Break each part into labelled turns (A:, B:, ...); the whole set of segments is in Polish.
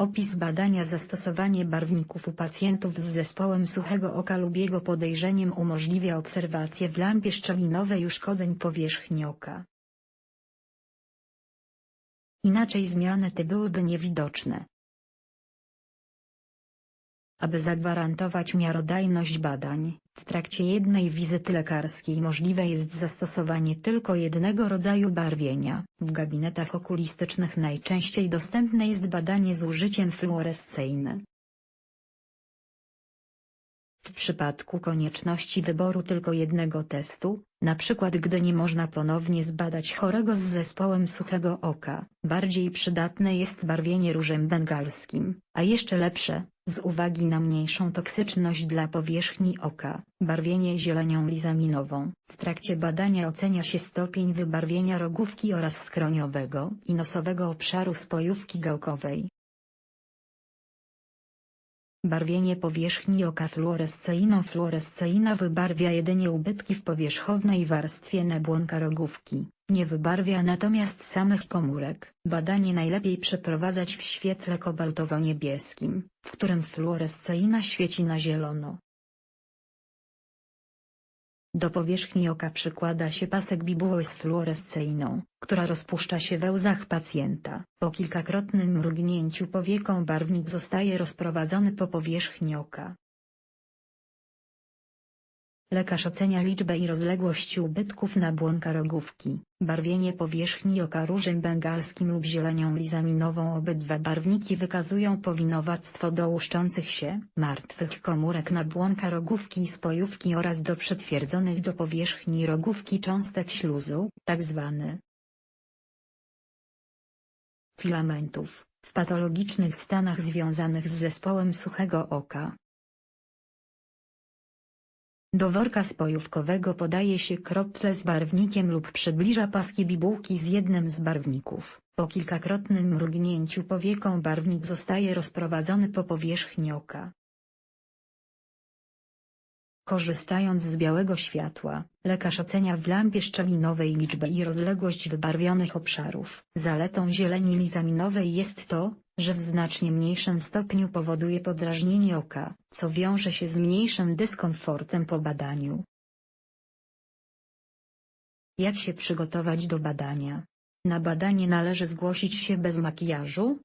A: Opis badania Zastosowanie barwników u pacjentów z zespołem suchego oka lub jego podejrzeniem umożliwia obserwację w lampie szczelinowej uszkodzeń powierzchni oka. Inaczej zmiany te byłyby niewidoczne. Aby zagwarantować miarodajność badań, w trakcie jednej wizyty lekarskiej możliwe jest zastosowanie tylko jednego rodzaju barwienia. W gabinetach okulistycznych najczęściej dostępne jest badanie z użyciem fluorescyjne. W przypadku konieczności wyboru tylko jednego testu, np. gdy nie można ponownie zbadać chorego z zespołem suchego oka, bardziej przydatne jest barwienie różem bengalskim, a jeszcze lepsze, z uwagi na mniejszą toksyczność dla powierzchni oka, barwienie zielenią lizaminową. W trakcie badania ocenia się stopień wybarwienia rogówki oraz skroniowego i nosowego obszaru spojówki gałkowej. Barwienie powierzchni oka fluorescyjną Fluorescyjna wybarwia jedynie ubytki w powierzchownej warstwie nabłonka rogówki, nie wybarwia natomiast samych komórek. Badanie najlepiej przeprowadzać w świetle kobaltowo-niebieskim, w którym fluorescyjna świeci na zielono. Do powierzchni oka przykłada się pasek bibuły z fluorescyjną, która rozpuszcza się we łzach pacjenta. Po kilkakrotnym mrugnięciu powieką barwnik zostaje rozprowadzony po powierzchni oka. Lekarz ocenia liczbę i rozległość ubytków nabłonka rogówki, barwienie powierzchni oka różem bengalskim lub zielenią lizaminową Obydwa barwniki wykazują powinowactwo do łuszczących się, martwych komórek nabłonka rogówki i spojówki oraz do przytwierdzonych do powierzchni rogówki cząstek śluzu, tzw. filamentów, w patologicznych stanach związanych z zespołem suchego oka. Do worka spojówkowego podaje się krople z barwnikiem lub przybliża paski bibułki z jednym z barwników. Po kilkakrotnym mrugnięciu powieką barwnik zostaje rozprowadzony po powierzchni oka. Korzystając z białego światła, lekarz ocenia w lampie szczelinowej liczbę i rozległość wybarwionych obszarów. Zaletą zieleni lizaminowej jest to, że w znacznie mniejszym stopniu powoduje podrażnienie oka, co wiąże się z mniejszym dyskomfortem po badaniu. Jak się przygotować do badania? Na badanie należy zgłosić się bez makijażu,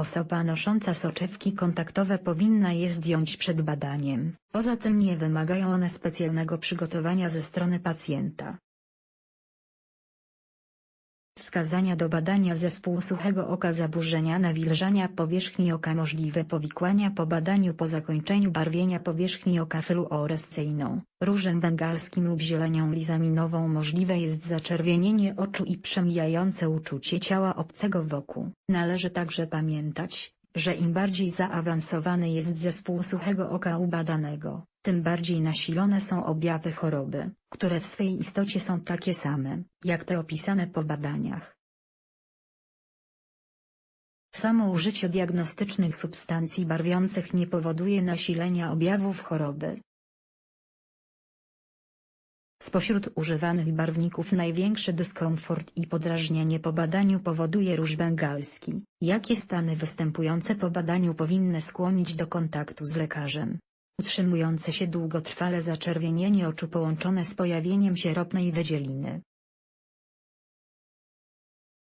A: Osoba nosząca soczewki kontaktowe powinna je zdjąć przed badaniem. Poza tym nie wymagają one specjalnego przygotowania ze strony pacjenta. Wskazania do badania zespół suchego oka zaburzenia nawilżania powierzchni oka możliwe powikłania po badaniu po zakończeniu barwienia powierzchni oka fluorescyjną, różem bengalskim lub zielenią lizaminową możliwe jest zaczerwienienie oczu i przemijające uczucie ciała obcego wokół. Należy także pamiętać, że im bardziej zaawansowany jest zespół suchego oka u badanego, tym bardziej nasilone są objawy choroby, które w swej istocie są takie same, jak te opisane po badaniach. Samo użycie diagnostycznych substancji barwiących nie powoduje nasilenia objawów choroby. Spośród używanych barwników największy dyskomfort i podrażnienie po badaniu powoduje róż bengalski. Jakie stany występujące po badaniu powinny skłonić do kontaktu z lekarzem? Utrzymujące się długotrwale zaczerwienienie oczu połączone z pojawieniem się ropnej wydzieliny,